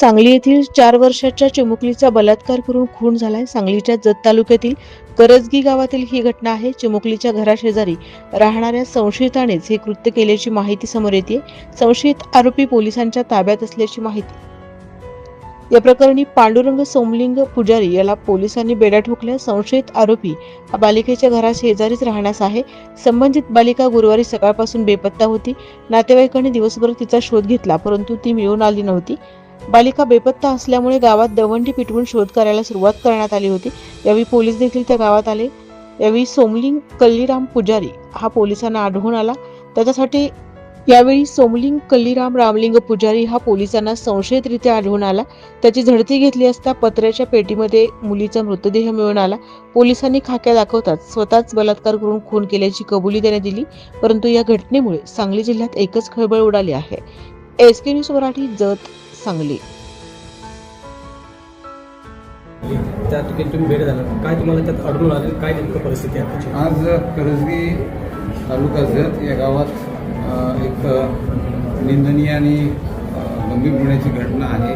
सांगली येथील चार वर्षाच्या चिमुकलीचा बलात्कार करून खून झालाय. सांगलीच्या जत तालुक्यातील करजगी गावातील ही घटना आहे. चिमुकलीच्या घराशेजारी राहणाऱ्या संशयितानेच हे कृत्य केल्याची माहिती समोर येते संशयित आरोपी पोलिसांच्या ताब्यात असल्याची माहिती. या प्रकरणी पांडुरंग सोमलिंग पुजारी याला पोलिसांनी बेड्या ठोकल्या. संशयित आरोपी हा बालिकेच्या घराशेजारीच राहण्यास आहे. संबंधित बालिका गुरुवारी सकाळपासून बेपत्ता होती. नातेवाईकांनी दिवसभर तिचा शोध घेतला परंतु ती मिळून आली नव्हती. बालिका बेपत्ता असल्यामुळे गावात दवंडी पिटवून शोध करायला सुरुवात करण्यात आली होती. यावेळी पोलीस देखील त्या गावात आले. यावेळी सोमलिंग कल्लीराम पुजारी हा पोलिसांना आढळून आला. त्याच्यासाठी यावेळी सोमलिंग कल्लीराम रामलिंग पुजारी हा पोलिसांना संशयितरित्या आढळून आला. त्याची झडती घेतली असता पत्र्याच्या पेटीमध्ये मुलीचा मृतदेह मिळून आला. पोलिसांनी खाक्या दाखवताच स्वतःच बलात्कार करून खून केल्याची कबुली त्याने दिली. परंतु या घटनेमुळे सांगली जिल्ह्यात एकच खळबळ उडाली आहे. S K news Marathi Jath Sangli. त्या ठिकाणी तुम्ही भेट झाला काय तुम्हाला त्यात आढळून आलं? काय नेमकं परिस्थिती आहे आज करजगी तालुका जत या गावात एक निंदनीय आणि गंभीर गुन्ह्याची घटना आहे.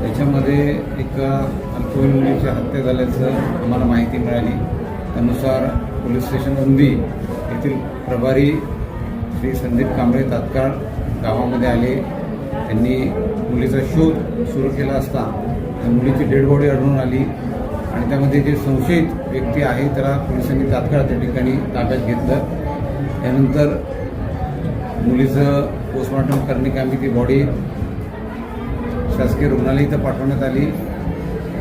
त्याच्यामध्ये एक अल्पवयीन मुलीची हत्या झाल्याचं आम्हाला माहिती मिळाली. त्यानुसार पोलीस स्टेशन उंदी येथील प्रभारी श्री संदीप कांबळे तात्काळ गावामध्ये आले. त्यांनी मुलीचा शोध सुरू केला असता. त्या मुलीची डेड बॉडी आढळून आली. आणि त्यामध्ये जे संशयित व्यक्ती आहे त्याला पोलिसांनी तात्काळ त्या ठिकाणी ताब्यात घेतलं. त्यानंतर मुलीचं पोस्टमॉर्टम करण्याकामी ती बॉडी शासकीय रुग्णालय इथं पाठवण्यात आली.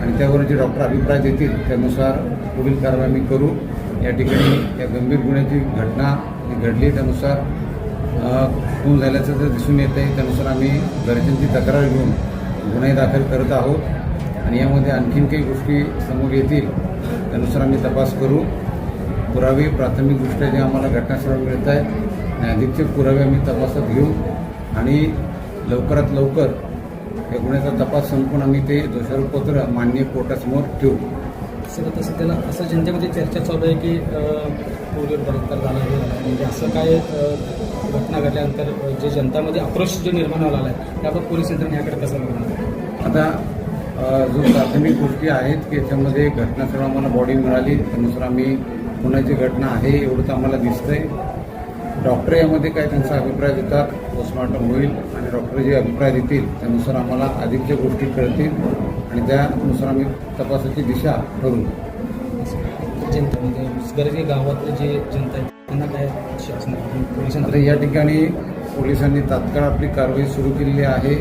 आणि त्यावर जे डॉक्टर अभिप्राय देतील त्यानुसार पुढील कारवाई आम्ही करू. या ठिकाणी या गंभीर गुन्ह्याची घटना जी घडली त्यानुसार खून झाल्याचं जर दिसून येत आहे त्यानुसार आम्ही घरच्यांची तक्रार घेऊन गुन्हे दाखल करत आहोत. आणि यामध्ये आणखीन काही गोष्टी समोर येतील त्यानुसार आम्ही तपास करू. पुरावे प्राथमिकदृष्ट्या जे आम्हाला घटनास्थळावर मिळत आहेत आणि अधिकचे पुरावे आम्ही तपासात घेऊ. आणि लवकरात लवकर या गुन्ह्याचा तपास संपून आम्ही ते दोषारोपपत्र मान्य कोर्टासमोर ठेवू. सर आता सध्याला असं जनतेमध्ये चर्चा चालू आहे की पोलिओ बलात्कार झाला म्हणजे असं काय घटना घडल्यानंतर जे जनतामध्ये आक्रोश जो निर्माण व्हायला आहे त्याबाबत पोलीस यंत्रणा याकडे कसं बघणार? आता जो प्राथमिक गोष्टी आहेत की याच्यामध्ये घटनास्थळ आम्हाला बॉडी मिळाली त्यानुसार आम्ही पुण्याची घटना आहे एवढं तर आम्हाला दिसतंय. डॉक्टर यामध्ये काय त्यांचा अभिप्राय देतात पोस्टमॉर्टम होईल आणि डॉक्टर जे अभिप्राय देतील त्यानुसार आम्हाला अधिकच्या गोष्टी कळतील आणि त्यानुसार आम्ही तपासाची दिशा ठरवू जनता म्हणजे गरजे गावातले जे जनता आहे त्यांना काय शासन आता या ठिकाणी पोलिसांनी तात्काळ आपली कारवाई सुरू केलेली आहे.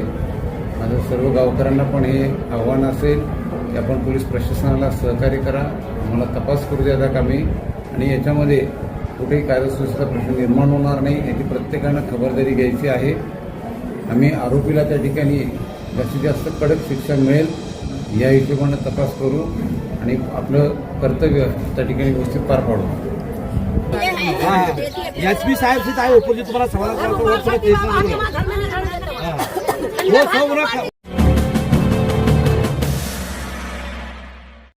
माझं सर्व गावकऱ्यांना पण हे आव्हान असेल की आपण पोलीस प्रशासनाला सहकार्य करा. आम्हाला तपास करू द्या कामी. आणि याच्यामध्ये कुठेही कायदेसुव्यवस्थेचा प्रश्न निर्माण होणार नाही याची प्रत्येकानं खबरदारी घ्यायची आहे. आम्ही आरोपीला त्या ठिकाणी जास्तीत जास्त कडक शिक्षा मिळेल. या हिशोबानं तपास करू. आणि आपलं कर्तव्य त्या ठिकाणी व्यवस्थित पार पाडू एस पी साहेब से चाहे ऊपर जो तुम्हारा सवाल। हाँ। सब